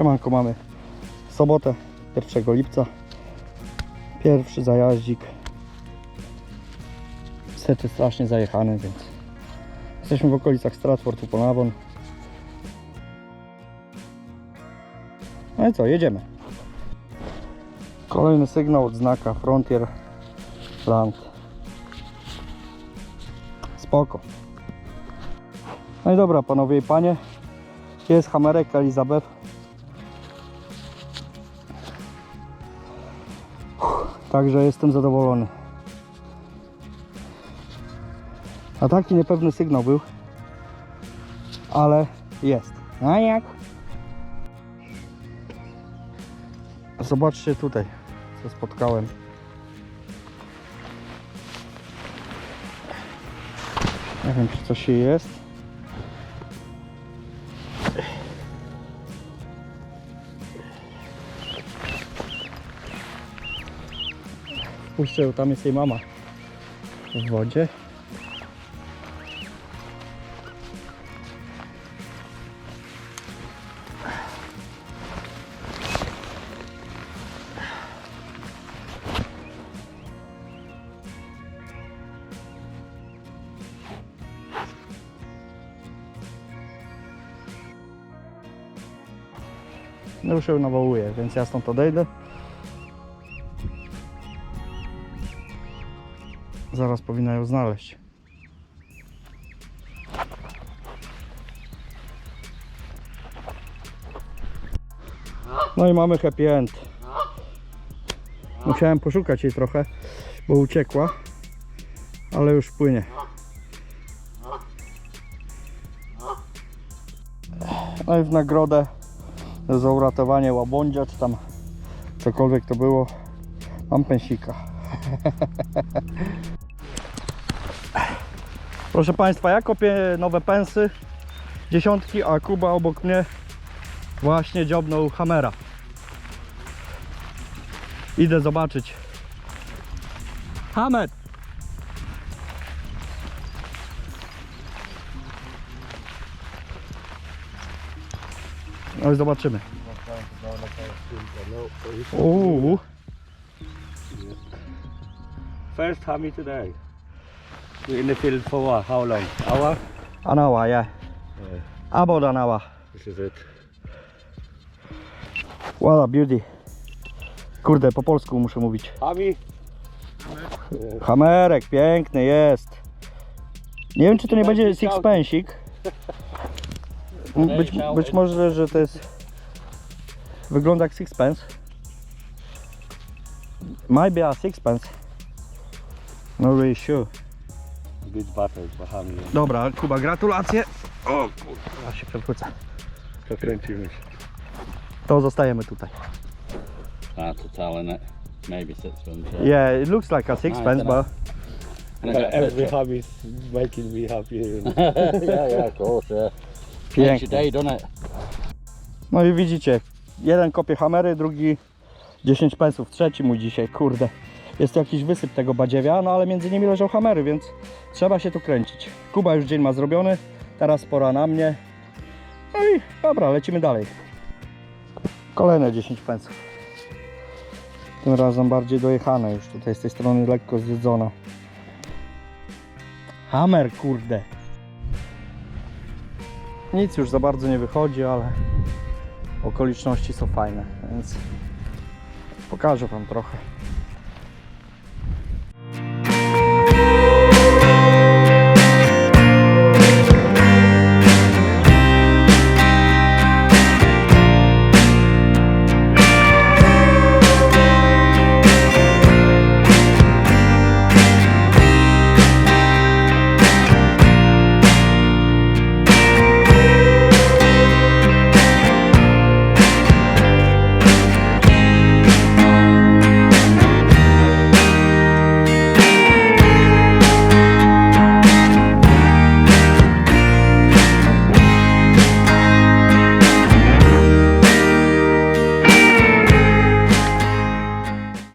Śniadanko mamy sobotę 1 lipca. Pierwszy zajaździk. Niestety strasznie zajechany, więc jesteśmy w okolicach Stratford upon Avon. No i co, jedziemy. Kolejny sygnał od znaka Frontier Land. Spoko. No i dobra, panowie i panie. Jest hamerek Elizabeth. Także jestem zadowolony. A taki niepewny sygnał był. Ale jest. A jak? Zobaczcie tutaj, co spotkałem. Nie wiem, czy coś jest. Wpuszczę ją, tam jest jej mama w wodzie. No już ją nawołuję, więc ja stąd odejdę. Zaraz powinna ją znaleźć. No i mamy happy end. Musiałem poszukać jej trochę, bo uciekła, ale już płynie. No i w nagrodę za uratowanie łabądzia, czy tam cokolwiek to było, mam pensika. Proszę Państwa, ja kopię nowe pensy, dziesiątki, a Kuba obok mnie właśnie dziobnął hamera. Idę zobaczyć. Hamer! No i zobaczymy. Uuu, First hammy today. We're in the field for? How long? Hour? anała, ja. Yeah. About anała. This is it. What a beauty. Kurde, po polsku muszę mówić. Hammy? Hamerek, piękny jest. Nie wiem, czy to nie będzie sixpensik. Być, być może, że to jest... Wygląda jak sixpence. Might be a sixpence. No really sure. Hammy. Dobra, Kuba, gratulacje. O kurde, ja się przewrócę. To kręcimy się. To zostajemy tutaj. Hard to tell? Maybe six pence. Yeah, it looks like a sixpence, but... And I got a Every picture. is making me happy. yeah, yeah, of course, yeah. Makes Pięknie. your day, doesn't it? No i widzicie, jeden kopie hamery, drugi 10 pensów, trzeci mój dzisiaj, kurde. Jest to jakiś wysyp tego badziewia, no ale między nimi leżą hamery, więc trzeba się tu kręcić. Kuba już dzień ma zrobiony, teraz pora na mnie. No i dobra, lecimy dalej. Kolejne 10 pensów. Tym razem bardziej dojechane już, tutaj z tej strony lekko zjedzona. Hamer, kurde. Nic już za bardzo nie wychodzi, ale okoliczności są fajne, więc pokażę Wam trochę. you.